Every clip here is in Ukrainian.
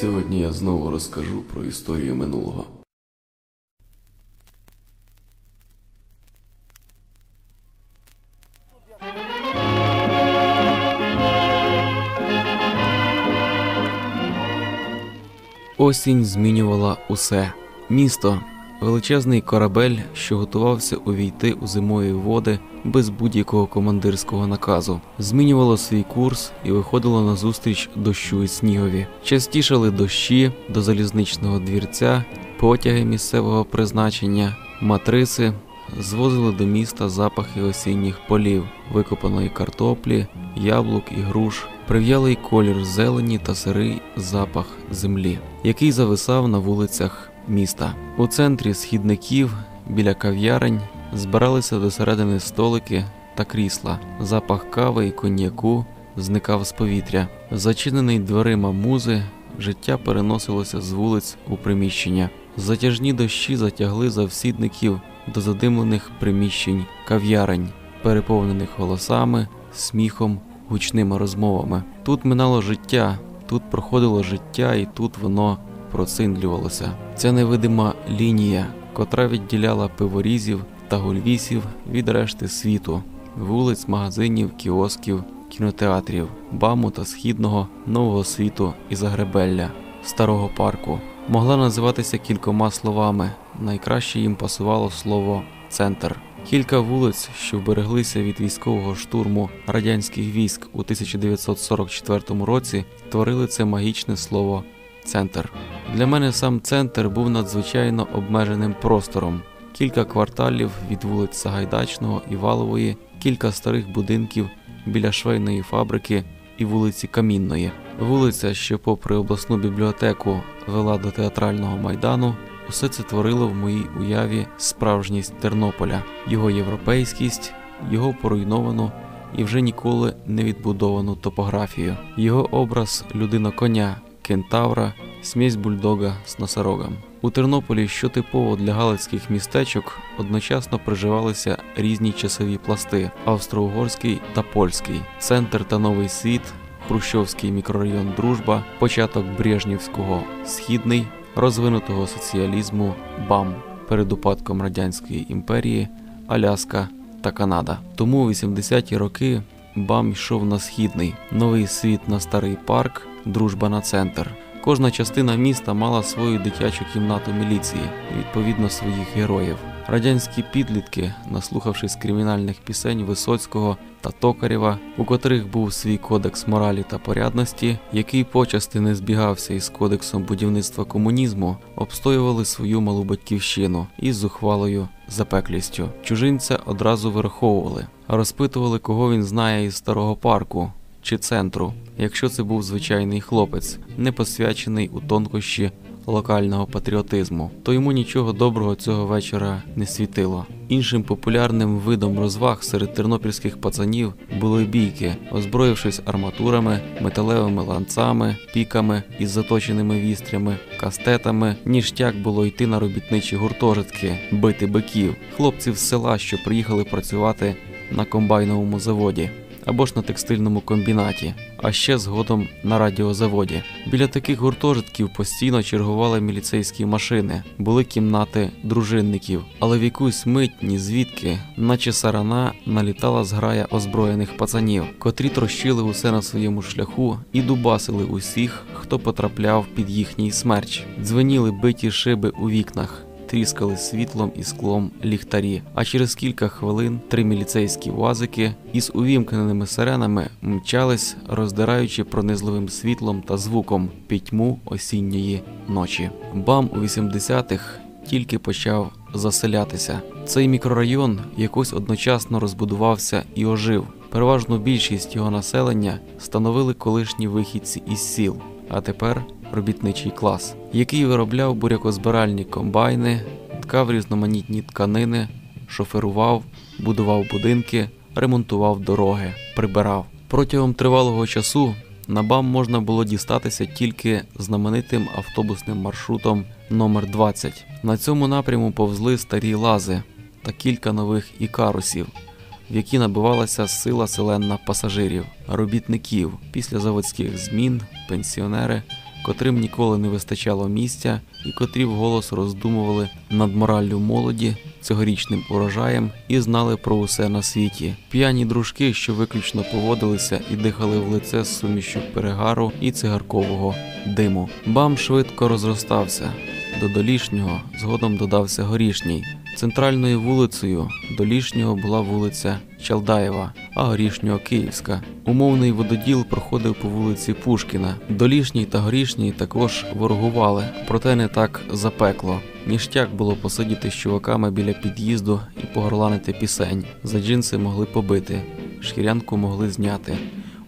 Сьогодні я знову розкажу про історію минулого. Осінь змінювала усе. Місто, величезний корабель, що готувався увійти у зимові води без будь-якого командирського наказу, змінювало свій курс і виходило на зустріч дощу і снігові. Частішали дощі до залізничного двірця, потяги місцевого призначення, матриси. Звозили до міста запахи осінніх полів, викопаної картоплі, яблук і груш, прив'ялий колір зелені та сирий запах землі, який зависав на вулицях міста. У центрі східників біля кав'ярень збиралися до середини столики та крісла. Запах кави і коньяку зникав з повітря. Зачинений дверима музи, життя переносилося з вулиць у приміщення. Затяжні дощі затягли завсідників до задимлених приміщень кав'ярень, переповнених голосами, сміхом, гучними розмовами. Тут минало життя, тут проходило життя, і тут воно проциндлювалося. Ця невидима лінія, котра відділяла пиворізів та гульвісів від решти світу, вулиць, магазинів, кіосків, кінотеатрів, баму та східного нового світу і Загребелля, старого парку, могла називатися кількома словами. Найкраще їм пасувало слово центр. Кілька вулиць, що вбереглися від військового штурму радянських військ у 1944 році, творили це магічне слово центр. Для мене сам центр був надзвичайно обмеженим простором. Кілька кварталів від вулиць Сагайдачного і Валової, кілька старих будинків біля швейної фабрики і вулиці Камінної. Вулиця, що, попри обласну бібліотеку, вела до театрального майдану, усе це творило в моїй уяві справжність Тернополя, його європейськість, його поруйновану і вже ніколи не відбудовану топографію, його образ людина коня, кентавра, смесь бульдога з носорогом. У Тернополі, що типово для галицьких містечок, одночасно приживалися різні часові пласти: австро-угорський та польський, центр та новий світ, Хрущовський мікрорайон Дружба, початок Брежнівського, східний, розвинутого соціалізму, БАМ перед упадком радянської імперії, Аляска та Канада. Тому у 80-ті роки БАМ йшов на східний, новий світ на старий парк, дружба на центр. Кожна частина міста мала свою дитячу кімнату міліції, відповідно своїх героїв. Радянські підлітки, наслухавшись кримінальних пісень Висоцького та Токарєва, у котрих був свій кодекс моралі та порядності, який почасти не збігався із кодексом будівництва комунізму, обстоювали свою малу батьківщину із зухвалою запеклістю. Чужинця одразу вираховували, розпитували, кого він знає із старого парку чи центру, якщо це був звичайний хлопець, не посвячений у тонкощі локального патріотизму, то йому нічого доброго цього вечора не світило. Іншим популярним видом розваг серед тернопільських пацанів були бійки, озброївшись арматурами, металевими ланцами, піками із заточеними вістрями, кастетами. Ніштяк було йти на робітничі гуртожитки, бити биків, хлопців з села, що приїхали працювати на комбайновому заводі або ж на текстильному комбінаті, а ще згодом на радіозаводі. Біля таких гуртожитків постійно чергували міліцейські машини, були кімнати дружинників, але в якусь мить ні звідки, наче сарана, налітала зграя озброєних пацанів, котрі трощили усе на своєму шляху і дубасили усіх, хто потрапляв під їхній смерч, дзвеніли биті шиби у вікнах тріскали світлом і склом ліхтарі. А через кілька хвилин три міліцейські уазики із увімкненими сиренами мчались, роздираючи пронизливим світлом та звуком пітьму осінньої ночі. Бам у 80-х тільки почав заселятися. Цей мікрорайон якось одночасно розбудувався і ожив. Переважну більшість його населення становили колишні вихідці із сіл, а тепер робітничий клас, який виробляв бурякозбиральні комбайни, ткав різноманітні тканини, шоферував, будував будинки, ремонтував дороги, прибирав. Протягом тривалого часу на БАМ можна було дістатися тільки знаменитим автобусним маршрутом номер 20 На цьому напряму повзли старі лази та кілька нових ікарусів, в які набивалася сила селенна пасажирів, робітників після заводських змін, пенсіонери котрим ніколи не вистачало місця, і котрі вголос роздумували над мораллю молоді, цьогорічним урожаєм і знали про усе на світі. П'яні дружки, що виключно поводилися і дихали в лице з сумішю перегару і цигаркового диму. Бам швидко розростався. До долішнього згодом додався горішній. Центральною вулицею долішнього була вулиця Чалдаєва, а горішнього Київська. Умовний вододіл проходив по вулиці Пушкіна. Долішній та горішній також ворогували, проте не так запекло. Ніштяк було посидіти з чуваками біля під'їзду і погорланити пісень. За джинси могли побити, шкірянку могли зняти.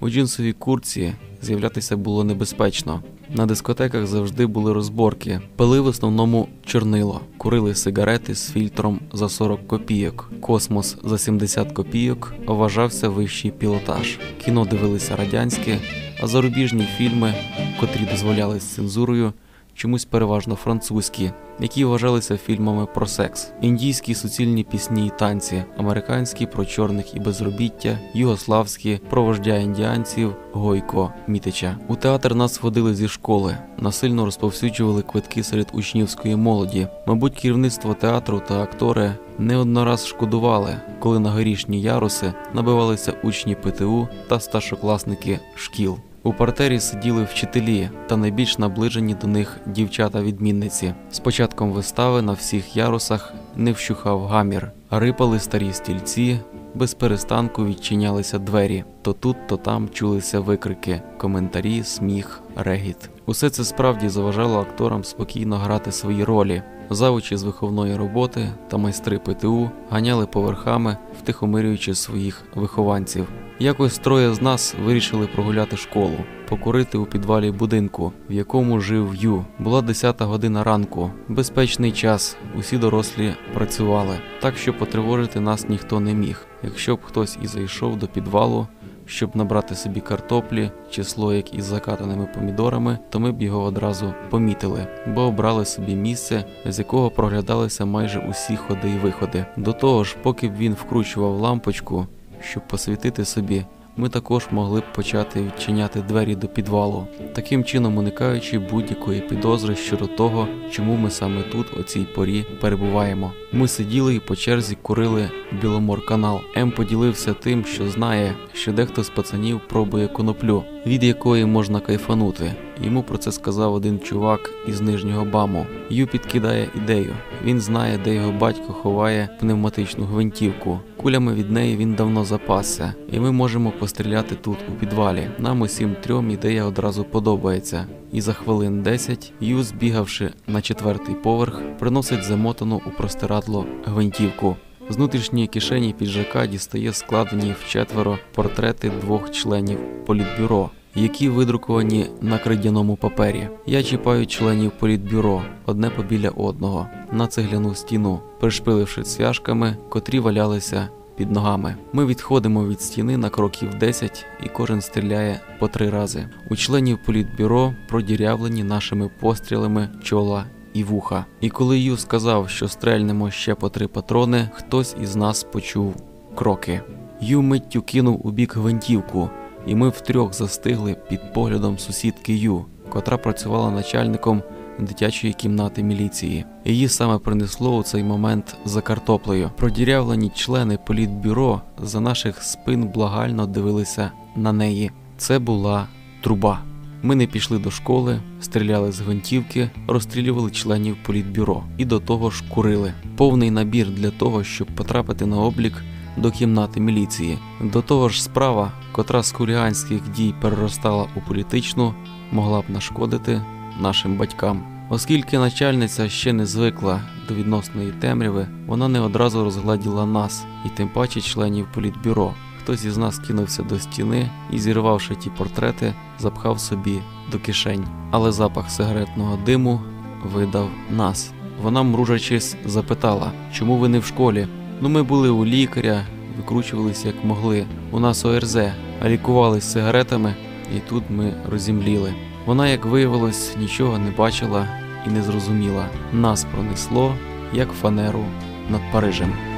У джинсовій курці з'являтися було небезпечно. На дискотеках завжди були розборки, пили в основному чорнило, курили сигарети з фільтром за 40 копійок. Космос за 70 копійок вважався вищий пілотаж. Кіно дивилися радянське, а зарубіжні фільми, котрі дозволялись цензурою, чомусь переважно французькі, які вважалися фільмами про секс, індійські суцільні пісні і танці, американські про чорних і безробіття, югославські про вождя індіанців, Гойко Мітича. У театр нас водили зі школи, насильно розповсюджували квитки серед учнівської молоді. Мабуть, керівництво театру та актори не однораз шкодували, коли на горішні яруси набивалися учні ПТУ та старшокласники шкіл. У партері сиділи вчителі та найбільш наближені до них дівчата-відмінниці. З початком вистави на всіх ярусах не вщухав гамір, рипали старі стільці, без перестанку відчинялися двері. То тут, то там чулися викрики, коментарі, сміх, регіт. Усе це справді заважало акторам спокійно грати свої ролі. Завучі з виховної роботи та майстри ПТУ ганяли поверхами, втихомирюючи своїх вихованців. Якось троє з нас вирішили прогуляти школу, покурити у підвалі будинку, в якому жив Ю. Була 10 година ранку, безпечний час. Усі дорослі працювали, так що потривожити нас ніхто не міг. Якщо б хтось і зайшов до підвалу, щоб набрати собі картоплі чи слоїк із закатаними помідорами, то ми б його одразу помітили, бо обрали собі місце, з якого проглядалися майже усі ходи і виходи. До того ж, поки б він вкручував лампочку, щоб посвітити собі. Ми також могли б почати відчиняти двері до підвалу, таким чином уникаючи будь-якої підозри щодо того, чому ми саме тут, о цій порі, перебуваємо. Ми сиділи і по черзі курили Біломор канал. М поділився тим, що знає, що дехто з пацанів пробує коноплю, від якої можна кайфанути. Йому про це сказав один чувак із нижнього баму. Ю підкидає ідею. Він знає, де його батько ховає пневматичну гвинтівку. Кулями від неї він давно запасся, і ми можемо постріляти тут у підвалі. Нам усім трьом ідея одразу подобається. І за хвилин 10 Ю, збігавши на четвертий поверх, приносить замотану у простирадло гвинтівку. З внутрішньої кишені піджака дістає складені в четверо портрети двох членів політбюро які видруковані на кридяному папері. Я чіпаю членів політбюро одне побіля одного на цегляну стіну, пришпиливши цвяшками, котрі валялися під ногами. Ми відходимо від стіни на кроків 10 і кожен стріляє по три рази. У членів політбюро продірявлені нашими пострілами чола. І вуха. І коли Ю сказав, що стрельнемо ще по три патрони, хтось із нас почув кроки. Ю миттю кинув у бік гвинтівку, і ми втрьох застигли під поглядом сусідки Ю, котра працювала начальником дитячої кімнати міліції. Її саме принесло у цей момент за картоплею. Продірявлені члени політбюро за наших спин благально дивилися на неї. Це була труба. Ми не пішли до школи, стріляли з гвинтівки, розстрілювали членів політбюро і до того ж курили. Повний набір для того, щоб потрапити на облік до кімнати міліції. До того ж, справа, котра з хуліганських дій переростала у політичну, могла б нашкодити нашим батькам. Оскільки начальниця ще не звикла до відносної темряви, вона не одразу розгладіла нас і тим паче членів політбюро. Хтось із нас кинувся до стіни і, зірвавши ті портрети, запхав собі до кишень. Але запах сигаретного диму видав нас. Вона, мружачись, запитала, чому ви не в школі? Ну, ми були у лікаря, викручувалися як могли. У нас ОРЗ, а лікувались сигаретами, і тут ми розімліли. Вона, як виявилось, нічого не бачила і не зрозуміла. Нас пронесло, як фанеру над Парижем.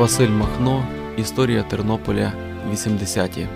Василь Махно. Історія Тернополя 80-ті.